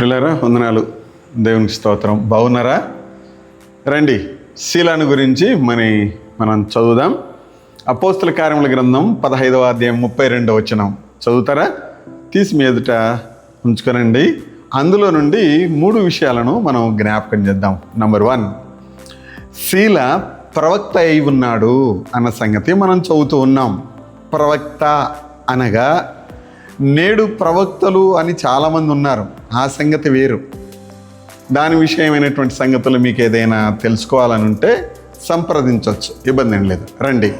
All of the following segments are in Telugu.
పిల్లరా వందనాలు. దేవునికి స్తోత్రం. బాగున్నారా? రండి. శీలాను గురించి మరి మనం చదువుదాం. అపోస్తుల కార్యముల గ్రంథం పదహైదవ అధ్యాయం ముప్పై రెండో వచ్చినాం చదువుతారా? తీసి మీ ఎదుట ఉంచుకోనండి. అందులో నుండి మూడు విషయాలను మనం జ్ఞాపకం చేద్దాం. నంబర్ వన్ శీల ప్రవక్త అయి ఉన్నాడు అన్న సంగతి మనం చదువుతూ ఉన్నాం. ప్రవక్త అనగా నేడు ప్రవక్తలు అని చాలామంది ఉన్నారు. ఆ సంగతి వేరు. దాని విషయమైనటువంటి సంగతులు మీకు ఏదైనా తెలుసుకోవాలని ఉంటే సంప్రదించవచ్చు ఇబ్బంది ఏం లేదు. రండి.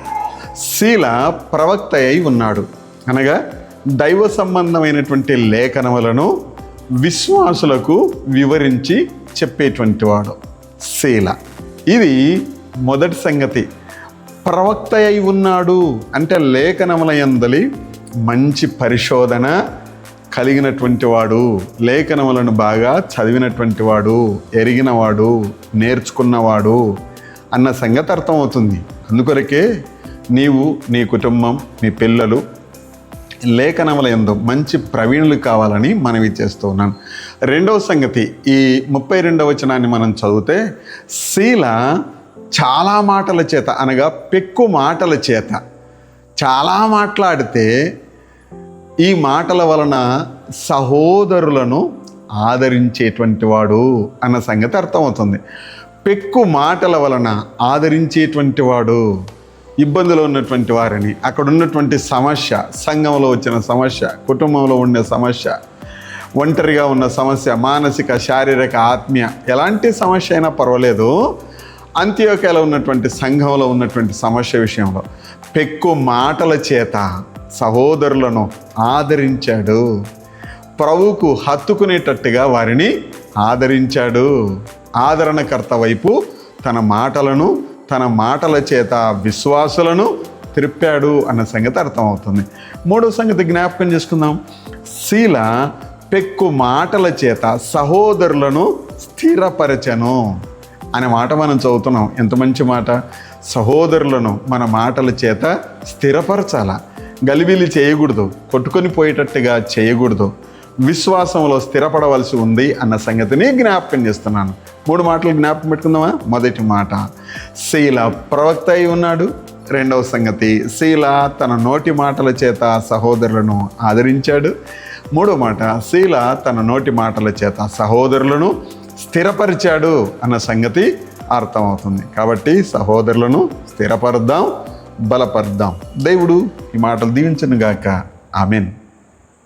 శీల ప్రవక్త అయి ఉన్నాడు. అనగా దైవ సంబంధమైనటువంటి లేఖనములను విశ్వాసులకు వివరించి చెప్పేటువంటి వాడు శీల ఇది మొదటి సంగతి. ప్రవక్త అయి ఉన్నాడు అంటే లేఖనముల ఎందలి మంచి పరిశోధన కలిగినటువంటి వాడు లేఖనములను బాగా చదివినటువంటి వాడు ఎరిగినవాడు నేర్చుకున్నవాడు అన్న సంగతి అర్థమవుతుంది. అందుకొరకే నీవు నీ కుటుంబం మీ పిల్లలు లేఖనముల ఎందు మంచి ప్రవీణులు కావాలని మనవి చేస్తూ ఉన్నాను. రెండవ సంగతి ఈ ముప్పై రెండవ వచనాన్ని మనం చదివితే శీల చాలా మాటల చేత అనగా పెక్కు మాటల చేత చాలా మాట్లాడితే ఈ మాటల వలన సహోదరులను ఆదరించేటువంటి వాడు అన్న సంగతి అర్థమవుతుంది. పెక్కు మాటల వలన ఆదరించేటువంటి వాడు ఇబ్బందులు ఉన్నటువంటి వారిని అక్కడ ఉన్నటువంటి సమస్య సంఘంలో వచ్చిన సమస్య కుటుంబంలో ఉండే సమస్య ఒంటరిగా ఉన్న సమస్య మానసిక శారీరక ఆత్మీయ ఎలాంటి సమస్య అయినా పర్వాలేదు. అంత్యోకేలో ఉన్నటువంటి సంఘంలో ఉన్నటువంటి సమస్య విషయంలో పెక్కు మాటల చేత సహోదరులను ఆదరించాడు. ప్రభువుకు హత్తుకునేటట్టుగా వారిని ఆదరించాడు. ఆదరణకర్త వైపు తన మాటలను తన మాటల చేత విశ్వాసులను త్రిప్పాడు అన్న సంగతి అర్థమవుతుంది. మూడో సంగతి జ్ఞాపకం చేసుకుందాం. శీల పెక్కు మాటల చేత సహోదరులను స్థిరపరచను అనే మాట మనం చదువుతున్నాం. ఎంత మంచి మాట. సహోదరులను మన మాటల చేత స్థిరపరచాలా? గలిబిలి చేయకూడదు కొట్టుకొని పోయేటట్టుగా చేయకూడదు. విశ్వాసంలో స్థిరపడవలసి ఉంది అన్న సంగతిని జ్ఞాపకం చేస్తున్నాను. మూడు మాటలు జ్ఞాపకం పెట్టుకుందామా? మొదటి మాట శీల ప్రవక్త అయి ఉన్నాడు. రెండవ సంగతి శీల తన నోటి మాటల చేత సహోదరులను ఆదరించాడు. మూడో మాట శీల తన నోటి మాటల చేత సహోదరులను స్థిరపరిచాడు అన్న సంగతి అర్థమవుతుంది. కాబట్టి సహోదరులను స్థిరపరుద్దాం. బలపరుద్దాం. దేవుడు ఈ మాటలు దీవించను గాక ఆమెన్.